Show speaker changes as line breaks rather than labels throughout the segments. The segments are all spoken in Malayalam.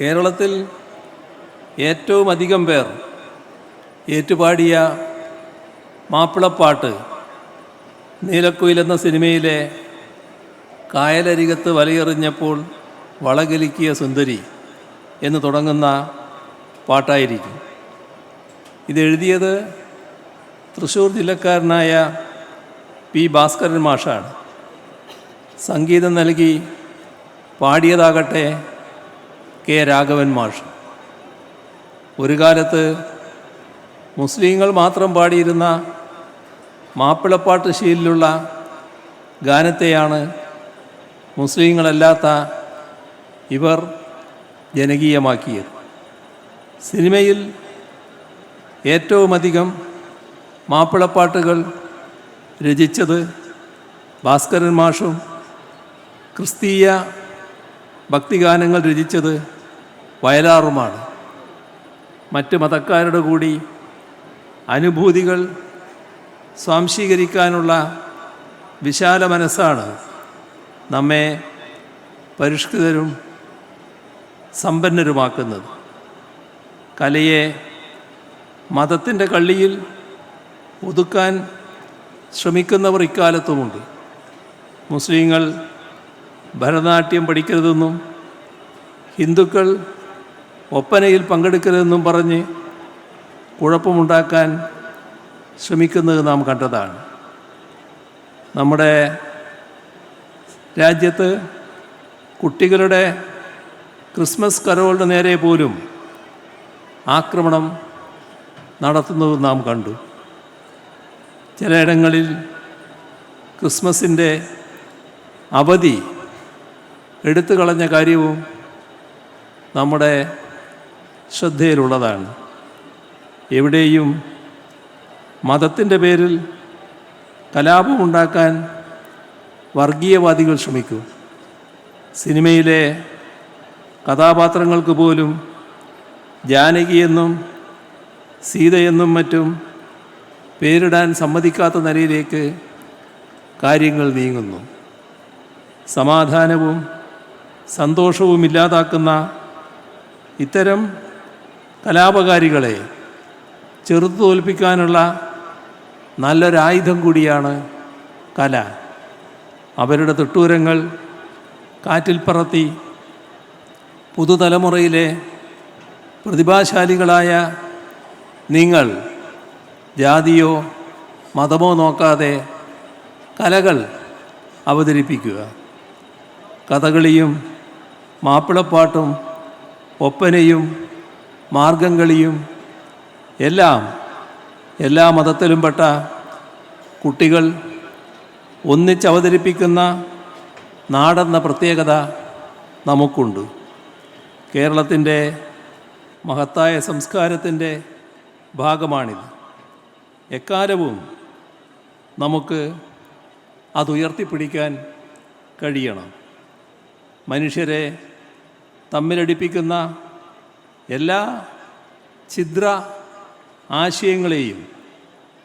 കേരളത്തിൽ ഏറ്റവും അധികം പേർ ഏറ്റുപാടിയ മാപ്പിളപ്പാട്ട് നീലക്കുയിൽ എന്ന സിനിമയിലെ കായലരികത്ത് വലയെറിഞ്ഞപ്പോൾ വളകലിക്കിയ സുന്ദരി എന്ന് തുടങ്ങുന്ന പാട്ടായിരിക്കും. ഇതെഴുതിയത് തൃശ്ശൂർ ജില്ലക്കാരനായ പി ഭാസ്കരൻ മാഷാണ്. സംഗീതം നൽകി പാടിയതാകട്ടെ കെ രാഘവൻ മാഷ്. ഒരു കാലത്ത് മുസ്ലിങ്ങൾ മാത്രം പാടിയിരുന്ന മാപ്പിളപ്പാട്ട് ശീലിലുള്ള ഗാനത്തെയാണ് മുസ്ലിങ്ങളല്ലാത്ത ഇവർ ജനകീയമാക്കിയത്. സിനിമയിൽ ഏറ്റവുമധികം മാപ്പിളപ്പാട്ടുകൾ രചിച്ചത് ഭാസ്കരൻ മാഷും ക്രിസ്തീയ ഭക്തിഗാനങ്ങൾ രചിച്ചത് വയലാറുമാണ്. മറ്റ് മതക്കാരുടെ കൂടി അനുഭൂതികൾ സ്വാംശീകരിക്കാനുള്ള വിശാല മനസ്സാണ് നമ്മെ പരിഷ്കൃതരും സമ്പന്നരുമാക്കുന്നത്. കലയെ മതത്തിന്റെ കള്ളിയിൽ ഒതുക്കാൻ ശ്രമിക്കുന്നവർ ഇക്കാലത്തുമുണ്ട്. മുസ്ലിങ്ങൾ ഭരതനാട്യം പഠിക്കരുതെന്നും ഹിന്ദുക്കൾ ഒപ്പനയിൽ പങ്കെടുക്കരുതെന്നും പറഞ്ഞ് കുഴപ്പമുണ്ടാക്കാൻ ശ്രമിക്കുന്നത് നാം കണ്ടതാണ്. നമ്മുടെ രാജ്യത്ത് കുട്ടികളുടെ ക്രിസ്മസ് കരോളുടെ നേരെ പോലും ആക്രമണം നടത്തുന്നത് നാം കണ്ടു. ചിലയിടങ്ങളിൽ ക്രിസ്മസിന്റെ അവധി എടുത്തു കളഞ്ഞ കാര്യവും നമ്മുടെ ശ്രദ്ധയിലുള്ളതാണ്. എവിടെയും മതത്തിന്റെ പേരിൽ കലാപമുണ്ടാക്കാൻ വർഗീയവാദികൾ ശ്രമിക്കും. സിനിമയിലെ കഥാപാത്രങ്ങൾക്ക് പോലും ജാനകിയെന്നും സീതയെന്നും മറ്റും പേരിടാൻ സമ്മതിക്കാത്ത നിലയിലേക്ക് കാര്യങ്ങൾ നീങ്ങുന്നു. സമാധാനവും സന്തോഷവും ഇല്ലാതാക്കുന്ന ഇത്തരം കലാപകാരികളെ ചെറുത്തു തോൽപ്പിക്കാനുള്ള നല്ലൊരായുധം കൂടിയാണ് കല. അവരുടെ തൊട്ടൂരങ്ങൾ കാറ്റിൽ പറത്തി പുതുതലമുറയിലെ പ്രതിഭാശാലികളായ നിങ്ങൾ ജാതിയോ മതമോ നോക്കാതെ കലകൾ അവതരിപ്പിക്കുക. കഥകളിയും മാപ്പിളപ്പാട്ടും ഒപ്പനയും മാർഗംകളിയും എല്ലാം എല്ലാ മതത്തിലും പെട്ട കുട്ടികൾ ഒന്നിച്ചവതരിപ്പിക്കുന്ന നാടെന്ന പ്രത്യേകത നമുക്കുണ്ട്. കേരളത്തിന്റെ മഹത്തായ സംസ്കാരത്തിന്റെ ഭാഗമാണിത്. എക്കാലവും നമുക്ക് അതുയർത്തിപ്പിടിക്കാൻ കഴിയണം. മനുഷ്യരെ തമ്മിലടിപ്പിക്കുന്ന എല്ലാ ഛിദ്ര ആശയങ്ങളെയും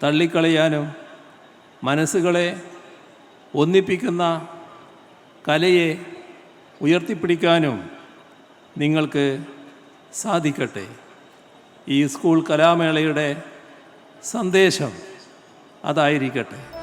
തള്ളിക്കളയാനും മനസ്സുകളെ ഒന്നിപ്പിക്കുന്ന കലയെ ഉയർത്തിപ്പിടിക്കാനും നിങ്ങൾക്ക് സാധിക്കട്ടെ. ഈ സ്കൂൾ കലാമേളയുടെ സന്ദേശം അതായിരിക്കട്ടെ.